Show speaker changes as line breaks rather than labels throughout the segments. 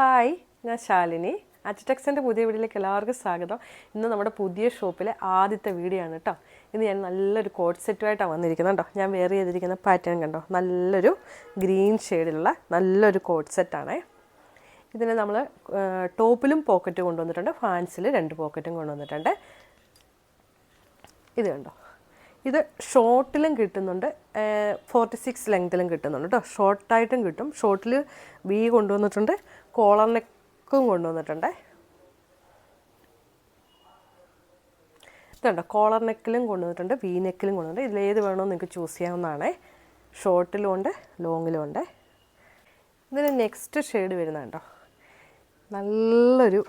Hi ഞാൻ ശാലിനി. അച്ചടെക്സിന്റെ പുതിയ വീഡിയോയിലേക്ക് എല്ലാവർക്കും സ്വാഗതം. ഇന്ന് നമ്മുടെ പുതിയ ഷോപ്പിലെ ആദ്യത്തെ വീഡിയോ ആണ് കേട്ടോ ഇന്ന് ഞാൻ നല്ലൊരു കോട്ട് സെറ്റുമായിട്ടാണ് വന്നിരിക്കുന്നത് കേട്ടോ ഞാൻ വെയർ ചെയ്തിരിക്കുന്ന പാറ്റേൺ കണ്ടോ? നല്ലൊരു ഗ്രീൻ ഷെയ്ഡിലുള്ള നല്ലൊരു കോട്ട് സെറ്റാണേ ഇതിന് നമ്മൾ ടോപ്പിലും പോക്കറ്റ് കൊണ്ടുവന്നിട്ടുണ്ട്. ഫാൻസിൽ രണ്ട് പോക്കറ്റും കൊണ്ടുവന്നിട്ടുണ്ട്. ഇത് കണ്ടോ? ഇത് ഷോർട്ടിലും കിട്ടുന്നുണ്ട്. ഫോർട്ടി സിക്സ് ലെങ്തിലും കിട്ടുന്നുണ്ട് കേട്ടോ ഷോർട്ടായിട്ടും കിട്ടും. ഷോർട്ടിൽ വി കൊണ്ടുവന്നിട്ടുണ്ട്. കോളർ നെക്കും കൊണ്ടുവന്നിട്ടുണ്ടേ. ഇതുണ്ടോ? കോളർ നെക്കിലും കൊണ്ടുവന്നിട്ടുണ്ട് വി നെക്കിലും കൊണ്ടുവന്നിട്ടുണ്ട് ഇതിലേത് വേണോ നിങ്ങൾക്ക് ചൂസ് ചെയ്യാവുന്നതാണ്. ഷോർട്ടിലും ഉണ്ട് ലോങ്ങിലും ഉണ്ട്. ഇതിന് നെക്സ്റ്റ് ഷെയ്ഡ് വരുന്നുണ്ടോ നല്ലൊരു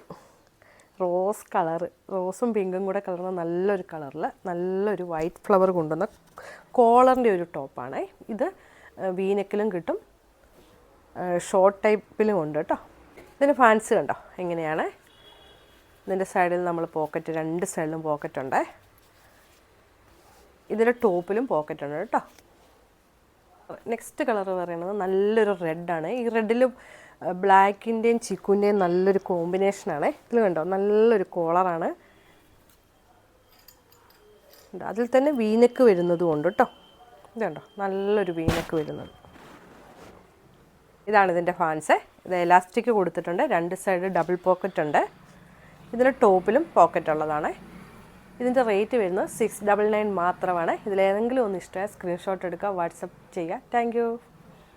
റോസ് കളർ റോസും പിങ്കും കൂടെ കളർന്ന നല്ലൊരു കളറിൽ നല്ലൊരു വൈറ്റ് ഫ്ലവർ കൊണ്ടുവന്ന കോളറിന്റെ ഒരു ടോപ്പാണ് ഇത് വീനെക്കിലും കിട്ടും. ഷോർട്ട് ടൈപ്പിലും ഉണ്ട് കേട്ടോ. ഇതിന് ഫാൻസ് കണ്ടോ? എങ്ങനെയാണ്? ഇതിന്റെ സൈഡിൽ നമ്മൾ പോക്കറ്റ് രണ്ട് സൈഡിലും പോക്കറ്റ് ഉണ്ട്. ഇതിന്റെ ടോപ്പിലും പോക്കറ്റുണ്ട് കേട്ടോ. നെക്സ്റ്റ് കളർ പറയുന്നത് നല്ലൊരു റെഡാണ് ഈ റെഡിലും ബ്ലാക്കിന്റെയും ചിക്കുന്റെയും നല്ലൊരു കോമ്പിനേഷനാണ് ഇതിൽ കണ്ടോ? നല്ലൊരു കോളറാണ് അതിൽ തന്നെ വീനക്ക് വരുന്നതും ഉണ്ട് കേട്ടോ. ഇത് കണ്ടോ? നല്ലൊരു വീനക്ക് വരുന്നത്. ഇതാണ് ഇതിന്റെ ഫാൻസ് ഇത് എലാസ്റ്റിക് കൊടുത്തിട്ടുണ്ട്. രണ്ട് സൈഡ് ഡബിൾ പോക്കറ്റ് ഉണ്ട്. ഇതിന് ടോപ്പിലും പോക്കറ്റ് ഉള്ളതാണ്. ഇതിന്റെ റേറ്റ് വരുന്നത് സിക്സ് ഡബിൾ നയൻ മാത്രമാണ്. ഇതിലേതെങ്കിലും ഒന്ന് ഇഷ്ടമായ സ്ക്രീൻഷോട്ട് എടുക്കുക വാട്സപ്പ് ചെയ്യുക. താങ്ക്